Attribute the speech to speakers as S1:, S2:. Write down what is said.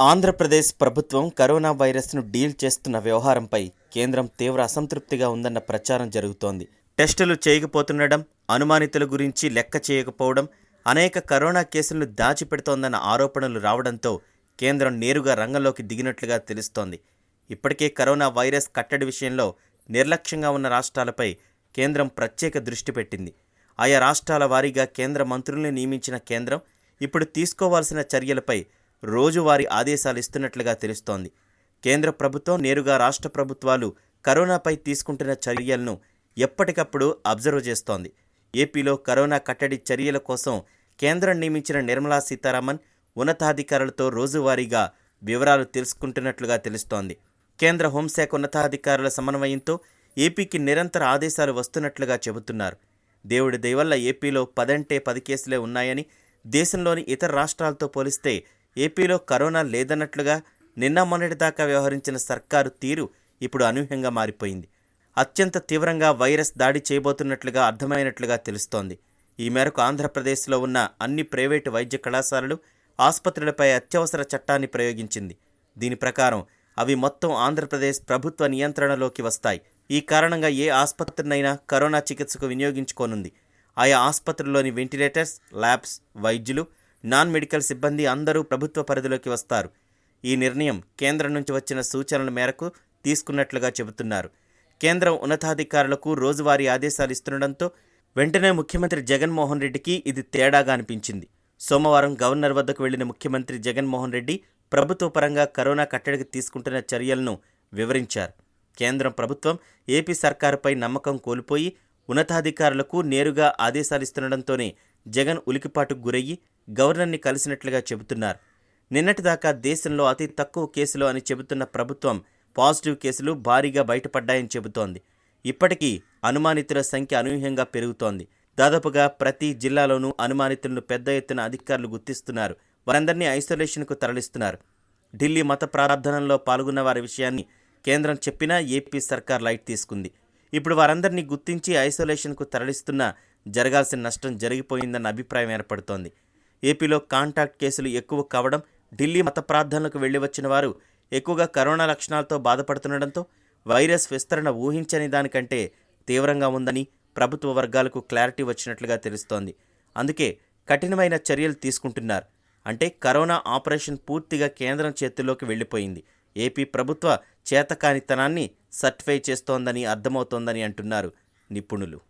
S1: ఆంధ్రప్రదేశ్ ప్రభుత్వం కరోనా వైరస్ను డీల్ చేస్తున్న వ్యవహారంపై కేంద్రం తీవ్ర అసంతృప్తిగా ఉందన్న ప్రచారం జరుగుతోంది. టెస్టులు చేయకపోతుండడం అనుమానితుల గురించి లెక్క చేయకపోవడం అనేక కరోనా కేసులను దాచిపెడుతోందన్న ఆరోపణలు రావడంతో కేంద్రం నేరుగా రంగంలోకి దిగినట్లుగా తెలుస్తోంది. ఇప్పటికే కరోనా వైరస్ కట్టడి విషయంలో నిర్లక్ష్యంగా ఉన్న రాష్ట్రాలపై కేంద్రం ప్రత్యేక దృష్టి పెట్టింది. ఆయా రాష్ట్రాల వారీగా కేంద్ర మంత్రుల్ని నియమించిన కేంద్రం ఇప్పుడు తీసుకోవాల్సిన చర్యలపై రోజువారీ ఆదేశాలు ఇస్తున్నట్లుగా తెలుస్తోంది. కేంద్ర ప్రభుత్వం నేరుగా రాష్ట్ర ప్రభుత్వాలు కరోనాపై తీసుకుంటున్న చర్యలను ఎప్పటికప్పుడు అబ్జర్వ్ చేస్తోంది. ఏపీలో కరోనా కట్టడి చర్యల కోసం కేంద్రం నియమించిన నిర్మలా సీతారామన్ ఉన్నతాధికారులతో రోజువారీగా వివరాలు తెలుసుకుంటున్నట్లుగా తెలుస్తోంది. కేంద్ర హోంశాఖ ఉన్నతాధికారుల సమన్వయంతో ఏపీకి నిరంతర ఆదేశాలు వస్తున్నట్లుగా చెబుతున్నారు. దేవుడి దయవల్ల ఏపీలో పదంటే పది కేసులే ఉన్నాయని దేశంలోని ఇతర రాష్ట్రాలతో పోలిస్తే ఏపీలో కరోనా లేదన్నట్లుగా నిన్న మొన్నటిదాకా వ్యవహరించిన సర్కారు తీరు ఇప్పుడు అనూహ్యంగా మారిపోయింది. అత్యంత తీవ్రంగా వైరస్ దాడి చేయబోతున్నట్లుగా అర్థమైనట్లుగా తెలుస్తోంది. ఈ మేరకు ఆంధ్రప్రదేశ్లో ఉన్న అన్ని ప్రైవేటు వైద్య కళాశాలలు ఆసుపత్రులపై అత్యవసర చట్టాన్ని ప్రయోగించింది. దీని ప్రకారం అవి మొత్తం ఆంధ్రప్రదేశ్ ప్రభుత్వ నియంత్రణలోకి వస్తాయి. ఈ కారణంగా ఏ ఆసుపత్రినైనా కరోనా చికిత్సకు వినియోగించుకోనుంది. ఆయా ఆసుపత్రుల్లోని వెంటిలేటర్స్ ల్యాబ్స్ వైద్యులు నాన్ మెడికల్ సిబ్బంది అందరూ ప్రభుత్వ పరిధిలోకి వస్తారు. ఈ నిర్ణయం కేంద్రం నుంచి వచ్చిన సూచనల మేరకు తీసుకున్నట్లుగా చెబుతున్నారు. కేంద్రం ఉన్నతాధికారులకు రోజువారీ ఆదేశాలు ఇస్తుండడంతో వెంటనే ముఖ్యమంత్రి జగన్మోహన్ రెడ్డికి ఇది తేడాగా అనిపించింది. సోమవారం గవర్నర్ వద్దకు వెళ్ళిన ముఖ్యమంత్రి జగన్మోహన్ రెడ్డి ప్రభుత్వ పరంగా కరోనా కట్టడికి తీసుకుంటున్న చర్యలను వివరించారు. కేంద్రం ప్రభుత్వం ఏపీ సర్కారుపై నమ్మకం కోల్పోయి ఉన్నతాధికారులకు నేరుగా ఆదేశాలిస్తుండడంతోనే జగన్ ఉలికిపాటుకు గురయ్యి గవర్నర్ని కలిసినట్లుగా చెబుతున్నారు. నిన్నటిదాకా దేశంలో అతి తక్కువ కేసులు అని చెబుతున్న ప్రభుత్వం పాజిటివ్ కేసులు భారీగా బయటపడ్డాయని చెబుతోంది. ఇప్పటికీ అనుమానితుల సంఖ్య అనూహ్యంగా పెరుగుతోంది. దాదాపుగా ప్రతి జిల్లాలోనూ అనుమానితులను పెద్ద ఎత్తున అధికారులు గుర్తిస్తున్నారు. వారందరినీ ఐసోలేషన్కు తరలిస్తున్నారు. ఢిల్లీ మత ప్రార్థనల్లో పాల్గొన్న వారి విషయాన్ని కేంద్రం చెప్పినా ఏపీ సర్కార్ లైట్ తీసుకుంది. ఇప్పుడు వారందరినీ గుర్తించి ఐసోలేషన్కు తరలిస్తున్నా జరగాల్సిన నష్టం జరిగిపోయిందన్న అభిప్రాయం ఏర్పడుతోంది. ఏపీలో కాంటాక్ట్ కేసులు ఎక్కువ కావడం ఢిల్లీ మత ప్రార్థనలకు వెళ్ళి వచ్చిన వారు ఎక్కువగా కరోనా లక్షణాలతో బాధపడుతుండడంతో వైరస్ విస్తరణ ఊహించని దానికంటే తీవ్రంగా ఉందని ప్రభుత్వ వర్గాలకు క్లారిటీ వచ్చినట్లుగా తెలుస్తోంది. అందుకే కఠినమైన చర్యలు తీసుకుంటున్నారు. అంటే కరోనా ఆపరేషన్ పూర్తిగా కేంద్రం చేతుల్లోకి వెళ్ళిపోయింది. ఏపీ ప్రభుత్వ చేతకానితనాన్ని సర్టిఫై చేస్తోందని అర్థమవుతోందని అంటున్నారు నిపుణులు.